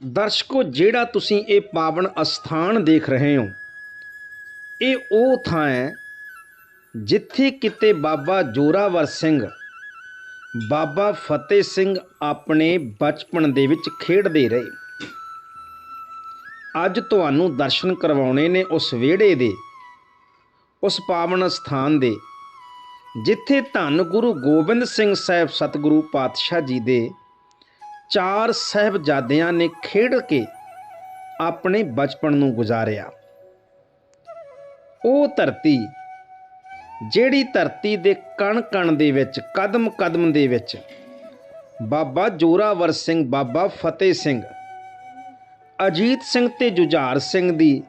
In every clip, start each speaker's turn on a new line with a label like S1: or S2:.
S1: ਦਰਸ਼ਕੋ, ਜਿਹੜਾ ਤੁਸੀਂ ਇਹ ਪਾਵਨ ਅਸਥਾਨ ਦੇਖ ਰਹੇ ਹੋ, ਇਹ ਉਹ ਥਾਂ ਹੈ ਜਿੱਥੇ ਕਿਤੇ ਬਾਬਾ ਜੋਰਾਵਰ ਸਿੰਘ, ਬਾਬਾ ਫਤਿਹ ਸਿੰਘ ਆਪਣੇ ਬਚਪਨ ਦੇ ਵਿੱਚ ਖੇਡਦੇ ਰਹੇ। ਅੱਜ ਤੁਹਾਨੂੰ ਦਰਸ਼ਨ ਕਰਵਾਉਣੇ ਨੇ ਉਸ ਵਿਹੜੇ ਦੇ, ਉਸ ਪਾਵਨ ਸਥਾਨ ਦੇ, ਜਿੱਥੇ ਧੰਨ ਗੁਰੂ ਗੋਬਿੰਦ ਸਿੰਘ ਸਾਹਿਬ ਸਤਿਗੁਰੂ ਪਾਤਸ਼ਾਹ ਜੀ ਦੇ ਚਾਰ ਸਹਿਬਜ਼ਾਦਿਆਂ ਨੇ ਖੇਡ ਕੇ ਆਪਣੇ ਬਚਪਨ ਨੂੰ ਗੁਜ਼ਾਰਿਆ। ਉਹ ਧਰਤੀ, ਜਿਹੜੀ ਧਰਤੀ ਦੇ ਕਣ ਕਣ ਦੇ ਵਿੱਚ ਕਦਮ ਕਦਮ ਦੇ ਵਿੱਚ, ਬਾਬਾ ਜੋਰਾਵਰ ਸਿੰਘ, ਬਾਬਾ ਫਤਿਹ ਸਿੰਘ, ਅਜੀਤ ਸਿੰਘ ਤੇ ਜੁਝਾਰ ਸਿੰਘ ਦੀ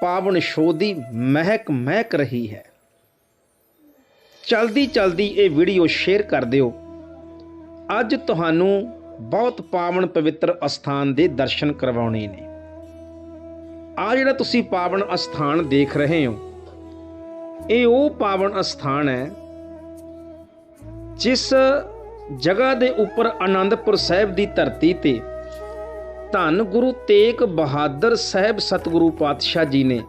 S1: ਪਾਵਨ ਸ਼ੋਅ ਦੀ ਮਹਿਕ ਮਹਿਕ ਰਹੀ ਹੈ। ਚਲਦੀ ਚਲਦੀ ਇਹ ਵੀਡੀਓ ਸ਼ੇਅਰ ਕਰ ਦਿਓ। ਅੱਜ ਤੁਹਾਨੂੰ ਬਹੁਤ ਪਾਵਨ ਪਵਿੱਤਰ ਅਸਥਾਨ ਦੇ ਦਰਸ਼ਨ ਕਰਵਾਉਣੇ ਨੇ। ਆ ਜਿਹੜਾ ਤੁਸੀਂ ਪਾਵਨ ਅਸਥਾਨ ਦੇਖ ਰਹੇ ਹੋ, ਇਹ ਉਹ ਪਾਵਨ ਅਸਥਾਨ ਹੈ ਜਿਸ ਜਗ੍ਹਾ ਦੇ ਉੱਪਰ ਆਨੰਦਪੁਰ ਸਾਹਿਬ ਦੀ ਧਰਤੀ ਤੇ ਧੰਨ ਗੁਰੂ ਤੇਗ ਬਹਾਦਰ ਸਾਹਿਬ ਸਤਿਗੁਰੂ ਪਾਤਸ਼ਾਹ ਜੀ ਨੇ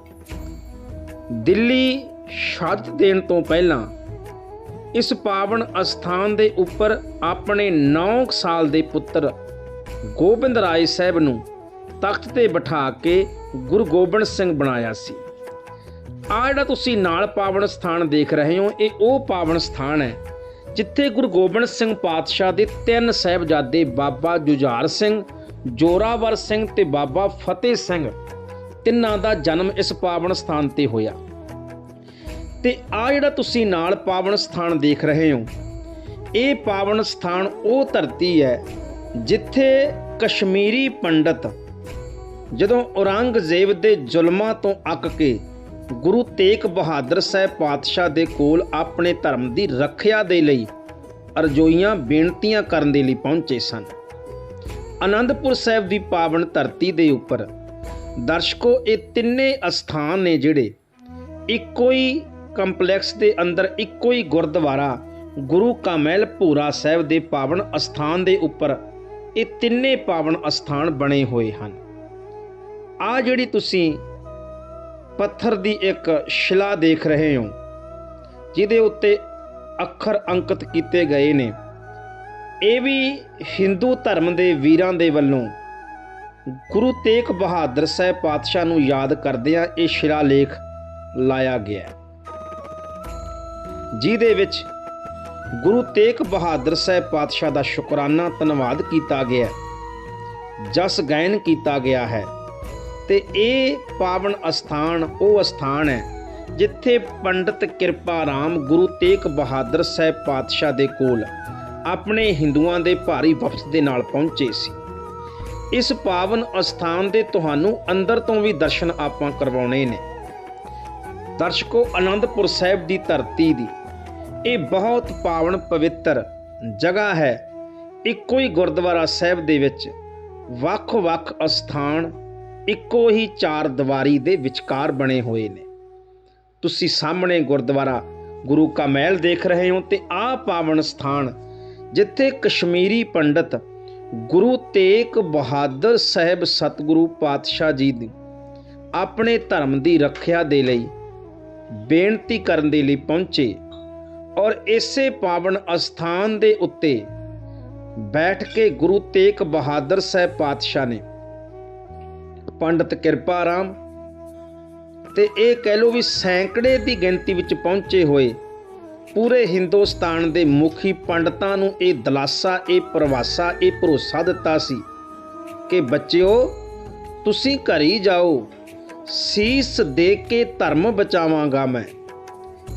S1: ਦਿੱਲੀ ਸ਼ਹਾਦਤ ਦੇਣ ਤੋਂ ਪਹਿਲਾਂ ਇਸ ਪਾਵਨ ਅਸਥਾਨ ਦੇ ਉੱਪਰ ਆਪਣੇ 9 ਸਾਲ ਦੇ ਪੁੱਤਰ ਗੋਬਿੰਦ ਰਾਏ ਸਾਹਿਬ ਨੂੰ ਤਖਤ ਤੇ ਬਿਠਾ ਕੇ ਗੁਰੂ ਗੋਬਿੰਦ ਸਿੰਘ ਬਣਾਇਆ ਸੀ। ਆ ਜਿਹੜਾ ਤੁਸੀਂ ਨਾਲ ਪਾਵਨ ਸਥਾਨ ਦੇਖ ਰਹੇ ਹੋ, ਇਹ ਉਹ ਪਾਵਨ ਸਥਾਨ ਹੈ ਜਿੱਥੇ ਗੁਰੂ ਗੋਬਿੰਦ ਸਿੰਘ ਪਾਤਸ਼ਾਹ ਦੇ ਤਿੰਨ ਸਹਿਬਜ਼ਾਦੇ ਬਾਬਾ ਜੁਝਾਰ ਸਿੰਘ, ਜੋਰਾਵਰ ਸਿੰਘ ਤੇ ਬਾਬਾ ਫਤਿਹ ਸਿੰਘ ਤਿੰਨਾਂ ਦਾ ਜਨਮ ਇਸ ਪਾਵਨ ਸਥਾਨ ਤੇ ਹੋਇਆ। ਤੇ ਆ ਜਿਹੜਾ ਤੁਸੀਂ ਨਾਲ ਪਾਵਨ ਸਥਾਨ ਦੇਖ ਰਹੇ ਹੋ, ਇਹ ਪਾਵਨ ਸਥਾਨ ਉਹ ਧਰਤੀ ਹੈ ਜਿੱਥੇ ਕਸ਼ਮੀਰੀ ਪੰਡਤ ਜਦੋਂ ਔਰੰਗਜ਼ੇਬ ਦੇ ਜ਼ੁਲਮਾਂ ਤੋਂ ਅੱਕ ਕੇ ਗੁਰੂ ਤੇਗ ਬਹਾਦਰ ਸਾਹਿਬ ਪਾਤਸ਼ਾਹ ਦੇ ਕੋਲ ਆਪਣੇ ਧਰਮ ਦੀ ਰੱਖਿਆ ਦੇ ਲਈ ਅਰਜ਼ੋਈਆਂ ਬੇਨਤੀਆਂ ਕਰਨ ਦੇ ਲਈ ਪਹੁੰਚੇ ਸਨ। ਆਨੰਦਪੁਰ ਸਾਹਿਬ ਦੀ ਪਾਵਨ ਧਰਤੀ ਦੇ ਉੱਪਰ ਦਰਸ਼ਕੋ, ਇਹ ਤਿੰਨੇ ਅਸਥਾਨ ਨੇ ਜਿਹੜੇ ਇੱਕੋ ਹੀ ਕੰਪਲੈਕਸ ਦੇ ਅੰਦਰ ਇੱਕੋ ਹੀ ਗੁਰਦੁਆਰਾ, ਗੁਰੂ ਕਾਮੈਲ ਭੂਰਾ ਸਾਹਿਬ ਦੇ ਪਾਵਨ ਅਸਥਾਨ ਦੇ ਉੱਪਰ। ਇਹ ਤਿੰਨੇ ਪਾਵਨ ਅਸਥਾਨ ਬਣੇ ਹੋਏ ਹਨ। ਆ ਜਿਹੜੀ ਤੁਸੀਂ ਪੱਥਰ ਦੀ ਇੱਕ ਸ਼ਿਲਾ ਦੇਖ ਰਹੇ ਹੋ, ਜਿਹਦੇ ਉੱਤੇ ਅੱਖਰ ਅੰਕਿਤ ਕੀਤੇ ਗਏ ਨੇ। ਇਹ ਵੀ ਹਿੰਦੂ ਧਰਮ ਦੇ ਵੀਰਾਂ ਦੇ ਵੱਲੋਂ। ਗੁਰੂ ਤੇਗ ਬਹਾਦਰ ਸਾਹਿਬ ਪਾਤਸ਼ਾਹ ਨੂੰ ਯਾਦ ਕਰਦਿਆਂ ਇਹ ਸ਼ਿਲਾ ਲੇਖ ਲਾਇਆ ਗਿਆ। ਹੈ। ਜਿਹਦੇ ਵਿੱਚ ਗੁਰੂ ਤੇਗ ਬਹਾਦਰ ਸਾਹਿਬ ਪਾਤਸ਼ਾਹ ਦਾ ਸ਼ੁਕਰਾਨਾ, ਧੰਨਵਾਦ ਕੀਤਾ ਗਿਆ, ਜਸ ਗਾਇਨ ਕੀਤਾ ਗਿਆ ਹੈ। ਤੇ ਇਹ ਪਾਵਨ ਅਸਥਾਨ, ਉਹ ਅਸਥਾਨ ਹੈ ਜਿੱਥੇ ਪੰਡਤ ਕਿਰਪਾ ਰਾਮ ਗੁਰੂ ਤੇਗ ਬਹਾਦਰ ਸਾਹਿਬ ਪਾਤਸ਼ਾਹ ਦੇ ਕੋਲ ਆਪਣੇ ਹਿੰਦੂਆਂ ਦੇ ਭਾਰੀ ਵਫਦ ਦੇ ਨਾਲ ਪਹੁੰਚੇ ਸੀ। ਇਸ ਪਾਵਨ ਅਸਥਾਨ ਦੇ ਤੁਹਾਨੂੰ ਅੰਦਰ ਤੋਂ ਵੀ ਦਰਸ਼ਨ ਆਪਾਂ ਕਰਵਾਉਣੇ ਨੇ। ਦਰਸ਼ਕੋ ਆਨੰਦਪੁਰ ਸਾਹਿਬ ਦੀ ਧਰਤੀ ਦੀ ਇਹ ਬਹੁਤ ਪਾਵਨ ਪਵਿੱਤਰ ਜਗ੍ਹਾ ਹੈ। ਇੱਕੋ ਹੀ ਗੁਰਦੁਆਰਾ ਸਾਹਿਬ ਦੇ ਵਿੱਚ ਵੱਖ-ਵੱਖ ਅਸਥਾਨ, ਇੱਕੋ ਹੀ ਚਾਰ ਦੀਵਾਰੀ ਦੇ ਵਿਚਕਾਰ ਬਣੇ ਹੋਏ ਨੇ। ਤੁਸੀਂ ਸਾਹਮਣੇ ਗੁਰਦੁਆਰਾ ਗੁਰੂ ਕਾ ਮਹਿਲ ਦੇਖ ਰਹੇ ਹੋ ਤੇ ਆਹ ਪਾਵਨ ਸਥਾਨ ਜਿੱਥੇ ਕਸ਼ਮੀਰੀ ਪੰਡਤ ਗੁਰੂ ਤੇਗ ਬਹਾਦਰ ਸਾਹਿਬ ਸਤਿਗੁਰੂ ਪਾਤਸ਼ਾਹ ਜੀ ਦੀ ਆਪਣੇ ਧਰਮ ਦੀ ਰੱਖਿਆ ਦੇ ਲਈ ਬੇਨਤੀ ਕਰਨ ਦੇ ਲਈ ਪਹੁੰਚੇ ਔਰ ਇਸੇ ਪਾਵਨ ਅਸਥਾਨ ਦੇ ਉੱਤੇ ਬੈਠ ਕੇ ਗੁਰੂ ਤੇਗ ਬਹਾਦਰ ਸਾਹਿਬ ਪਾਤਸ਼ਾਹ ਨੇ ਪੰਡਤ ਕਿਰਪਾ ਰਾਮ ਤੇ ਇਹ ਕਹਿ ਲੋ ਵੀ ਸੈਂਕੜੇ ਦੀ ਗਿਣਤੀ ਵਿੱਚ ਪਹੁੰਚੇ ਹੋਏ ਪੂਰੇ ਹਿੰਦੁਸਤਾਨ ਦੇ ਮੁਖੀ ਪੰਡਤਾਂ ਨੂੰ ਇਹ ਦਲਾਸਾ, ਇਹ ਪ੍ਰਵਾਸਾ, ਇਹ ਭਰੋਸਾ ਦਿੱਤਾ ਸੀ ਕਿ ਬੱਚਿਓ, ਤੁਸੀਂ ਘਰ ਹੀ ਜਾਓ। ਸੀਸ ਦੇ ਕੇ ਧਰਮ ਬਚਾਵਾਂਗਾ ਮੈਂ।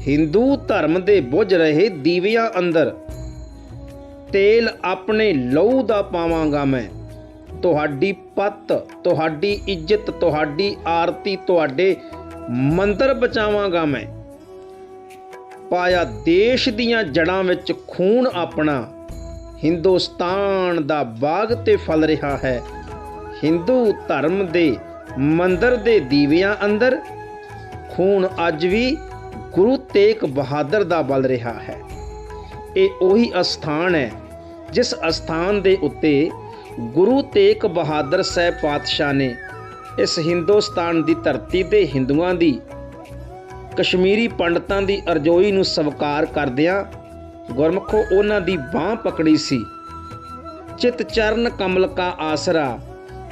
S1: ਹਿੰਦੂ ਧਰਮ ਦੇ ਬੁੱਝ ਰਹੇ ਦੀਵਿਆਂ ਅੰਦਰ ਤੇਲ ਆਪਣੇ ਲਹੂ ਦਾ ਪਾਵਾਂਗਾ ਮੈਂ। ਤੁਹਾਡੀ ਪੱਤ, ਤੁਹਾਡੀ ਇੱਜ਼ਤ, ਤੁਹਾਡੀ ਆਰਤੀ, ਤੁਹਾਡੇ ਮੰਦਰ ਬਚਾਵਾਂਗਾ ਮੈਂ। ਪਾਇਆ ਦੇਸ਼ ਦੀਆਂ ਜੜਾਂ ਵਿੱਚ ਖੂਨ ਆਪਣਾ। ਹਿੰਦੁਸਤਾਨ ਦਾ ਬਾਗ ਤੇ ਫਲ ਰਿਹਾ ਹੈ। ਹਿੰਦੂ ਧਰਮ ਦੇ ਮੰਦਰ ਦੇ ਦੀਵਿਆਂ ਅੰਦਰ, ਖੂਨ ਅੱਜ ਵੀ ਗੁਰੂ ਤੇਗ ਬਹਾਦਰ ਦਾ ਬਲ ਰਿਹਾ ਹੈ। ਇਹ ਉਹੀ ਅਸਥਾਨ ਹੈ, ਜਿਸ ਅਸਥਾਨ ਦੇ ਉੱਤੇ ਗੁਰੂ ਤੇਗ ਬਹਾਦਰ ਸਾਹਿਬ ਪਾਤਸ਼ਾਹ ਨੇ ਇਸ ਹਿੰਦੁਸਤਾਨ ਦੀ ਧਰਤੀ ਤੇ ਹਿੰਦੂਆਂ ਦੀ, ਕਸ਼ਮੀਰੀ ਪੰਡਤਾਂ ਦੀ ਅਰਜ਼ੋਈ ਨੂੰ ਸਵੀਕਾਰ ਕਰਦਿਆਂ ਗੁਰਮਖੋ ਉਹਨਾਂ ਦੀ ਬਾਹ ਪਕੜੀ ਸੀ। ਚਿਤ ਚਰਨ ਕਮਲ ਕਾ ਆਸਰਾ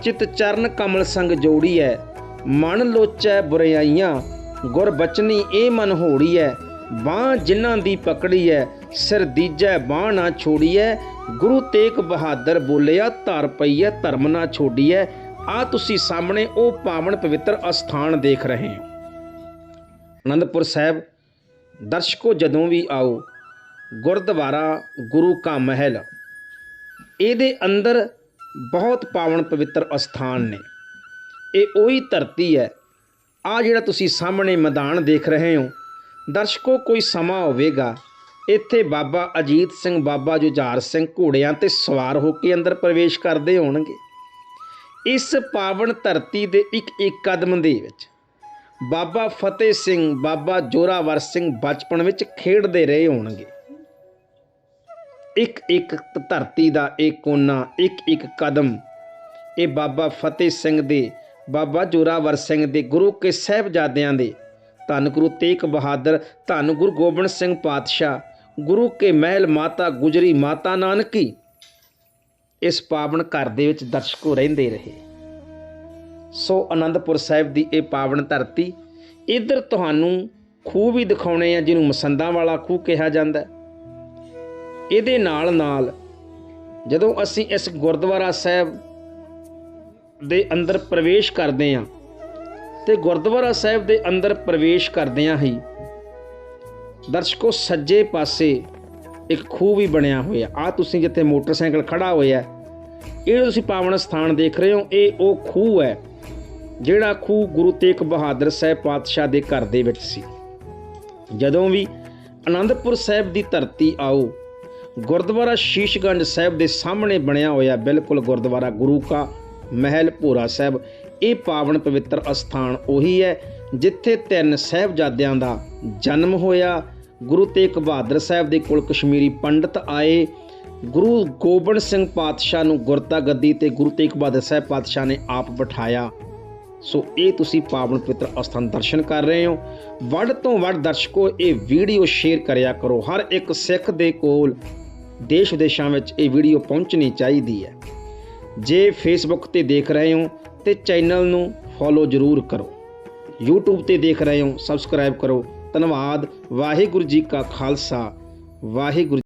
S1: ਚਿਤ ਚਰਨ ਕਮਲ ਸੰਗ ਜੋੜੀ ਜੋੜੀਐ ਮਨ ਲੋਚੈ ਬੁਰਿਆਈਆਂ, ਗੁਰ ਬਚਨੀ ਇਹ ਮਨ ਹੋੜੀ ਹੋੜੀਐ ਬਾਹ ਜਿਨ੍ਹਾਂ ਦੀ ਪਕੜੀ ਐ, ਸਿਰ ਦੀਜੈ ਬਾਹ ਨਾ ਛੋੜੀਐ ਗੁਰੂ ਤੇਗ ਬਹਾਦਰ ਬੋਲਿਆ, ਧਰ ਪਈਐ ਧਰਮ ਨਾ ਛੋੜੀਐ ਆ ਤੁਸੀਂ ਸਾਹਮਣੇ ਉਹ ਪਾਵਨ ਪਵਿੱਤਰ ਅਸਥਾਨ ਦੇਖ ਰਹੇ ਹੋ। ਅਨੰਦਪੁਰ ਸਾਹਿਬ, ਦਰਸ਼ਕੋ ਜਦੋਂ ਵੀ ਆਓ, ਗੁਰਦੁਆਰਾ ਗੁਰੂ ਕਾ ਮਹਿਲ। ਇਹਦੇ ਅੰਦਰ ਬਹੁਤ ਪਾਵਨ ਪਵਿੱਤਰ ਅਸਥਾਨ ਨੇ। ਇਹ ਉਹੀ ਧਰਤੀ ਹੈ। ਆ ਜਿਹੜਾ ਤੁਸੀਂ ਸਾਹਮਣੇ ਮੈਦਾਨ ਦੇਖ ਰਹੇ ਹੋ, ਦਰਸ਼ਕੋ ਕੋਈ ਸਮਾਂ ਹੋਵੇਗਾ, ਇੱਥੇ ਬਾਬਾ ਅਜੀਤ ਸਿੰਘ, ਬਾਬਾ ਜੁਝਾਰ ਸਿੰਘ ਘੋੜਿਆਂ ਤੇ ਸਵਾਰ ਹੋ ਕੇ ਅੰਦਰ ਪ੍ਰਵੇਸ਼ ਕਰਦੇ ਹੋਣਗੇ। ਇਸ ਪਾਵਨ ਧਰਤੀ ਦੇ ਇੱਕ ਇੱਕ ਕਦਮ ਦੇ ਵਿੱਚ ਬਾਬਾ ਫਤਿਹ ਸਿੰਘ, ਬਾਬਾ ਜੋਰਾਵਰ ਸਿੰਘ ਬਚਪਨ ਵਿੱਚ ਖੇਡਦੇ ਰਹੇ ਹੋਣਗੇ। ਇੱਕ ਇੱਕ ਧਰਤੀ ਦਾ ਇਹ ਕੋਨਾ, ਇੱਕ ਇੱਕ ਕਦਮ। ਇਹ ਬਾਬਾ ਫਤਿਹ ਸਿੰਘ ਦੇ, ਬਾਬਾ ਜੋਰਾਵਰ ਸਿੰਘ ਦੇ, ਗੁਰੂ ਕੇ ਸਹਿਬਜ਼ਾਦਿਆਂ ਦੇ। ਧੰਨ ਗੁਰੂ ਤੇਗ ਬਹਾਦਰ, ਧੰਨ ਗੁਰੂ ਗੋਬਿੰਦ ਸਿੰਘ ਪਾਤਸ਼ਾਹ, ਗੁਰੂ ਕੇ ਮਹਿਲ ਮਾਤਾ ਗੁਜਰੀ ਮਾਤਾ ਨਾਨਕੀ। ਇਸ ਪਾਵਨ ਘਰ ਦੇ ਵਿੱਚ ਦਰਸ਼ਕੋ ਰਹਿੰਦੇ ਰਹੇ। ਸੋ ਆਨੰਦਪੁਰ ਸਾਹਿਬ ਦੀ ਇਹ ਪਾਵਨ ਧਰਤੀ, ਇੱਧਰ ਤੁਹਾਨੂੰ ਖੂਹ ਵੀ ਦਿਖਾਉਣੇ ਆ, ਜਿਹਨੂੰ ਮਸੰਦਾਂ ਵਾਲਾ ਖੂਹ ਕਿਹਾ ਜਾਂਦਾ। ਹੈ। ਇਹਦੇ ਨਾਲ ਨਾਲ ਜਦੋਂ ਅਸੀਂ ਇਸ ਗੁਰਦੁਆਰਾ ਸਾਹਿਬ ਦੇ ਅੰਦਰ ਪ੍ਰਵੇਸ਼ ਕਰਦੇ ਹਾਂ ਤੇ ਗੁਰਦੁਆਰਾ ਸਾਹਿਬ ਦੇ ਅੰਦਰ ਪ੍ਰਵੇਸ਼ ਕਰਦਿਆਂ ਹੀ ਦਰਸ਼ਕੋ ਸੱਜੇ ਪਾਸੇ ਇੱਕ ਖੂਹ ਵੀ ਬਣਿਆ ਹੋਇਆ। ਆ ਤੁਸੀਂ ਜਿੱਥੇ ਮੋਟਰਸਾਈਕਲ ਖੜਾ ਹੋਇਆ, ਇਹ ਤੁਸੀਂ ਪਾਵਨ ਸਥਾਨ ਦੇਖ ਰਹੇ ਹੋ, ਇਹ ਉਹ ਖੂਹ ਹੈ, ਜਿਹੜਾ ਖੂਹ ਗੁਰੂ ਤੇਗ ਬਹਾਦਰ ਸਾਹਿਬ ਪਾਤਸ਼ਾਹ ਦੇ ਘਰ ਦੇ ਵਿੱਚ ਸੀ। ਜਦੋਂ ਵੀ ਆਨੰਦਪੁਰ ਸਾਹਿਬ ਦੀ ਧਰਤੀ ਆਓ ਗੁਰਦੁਆਰਾ ਸ਼ੀਸ਼ਗੰਜ ਸਾਹਿਬ ਦੇ ਸਾਹਮਣੇ ਬਣਿਆ ਹੋਇਆ ਬਿਲਕੁਲ ਗੁਰਦੁਆਰਾ ਗੁਰੂ ਕਾ ਮਹਿਲ ਭੋਰਾ ਸਾਹਿਬ। ਇਹ ਪਾਵਨ ਪਵਿੱਤਰ ਅਸਥਾਨ ਉਹੀ ਹੈ ਜਿੱਥੇ ਤਿੰਨ ਸਾਹਿਬਜ਼ਾਦਿਆਂ ਦਾ ਜਨਮ ਹੋਇਆ। ਗੁਰੂ ਤੇਗ ਬਹਾਦਰ ਸਾਹਿਬ ਦੇ ਕੋਲ ਕਸ਼ਮੀਰੀ ਪੰਡਤ ਆਏ। ਗੁਰੂ ਗੋਬਿੰਦ ਸਿੰਘ ਪਾਤਸ਼ਾਹ ਨੂੰ ਗੁਰਤਾ ਗੱਦੀ ਤੇ ਗੁਰੂ ਤੇਗ ਬਹਾਦਰ ਸਾਹਿਬ ਪਾਤਸ਼ਾਹ ਨੇ ਆਪ ਬਿਠਾਇਆ। ਸੋ ਇਹ ਤੁਸੀਂ ਪਾਵਨ ਪਵਿੱਤਰ ਅਸਥਾਨ ਦਰਸ਼ਨ ਕਰ ਰਹੇ ਹੋ। ਵੱਧ ਤੋਂ ਵੱਧ ਦਰਸ਼ਕੋ, ਇਹ ਵੀਡੀਓ ਸ਼ੇਅਰ ਕਰਿਆ ਕਰੋ। ਹਰ ਇੱਕ ਸਿੱਖ ਦੇ ਕੋਲ ਦੇਸ਼ ਵਿਦੇਸ਼ਾਂ ਵਿੱਚ ਇਹ ਵੀਡੀਓ ਪਹੁੰਚਣੀ ਚਾਹੀਦੀ ਹੈ। ਜੇ ਫੇਸਬੁੱਕ ਤੇ ਦੇਖ ਰਹੇ ਹੋ ਤੇ ਚੈਨਲ ਨੂੰ ਫੋਲੋ ਜ਼ਰੂਰ ਕਰੋ। YouTube ਤੇ ਦੇਖ ਰਹੇ ਹੋ ਸਬਸਕ੍ਰਾਈਬ ਕਰੋ। ਧੰਨਵਾਦ। ਵਾਹਿਗੁਰੂ ਜੀ ਕਾ ਖਾਲਸਾ। ਵਾਹਿਗੁਰੂ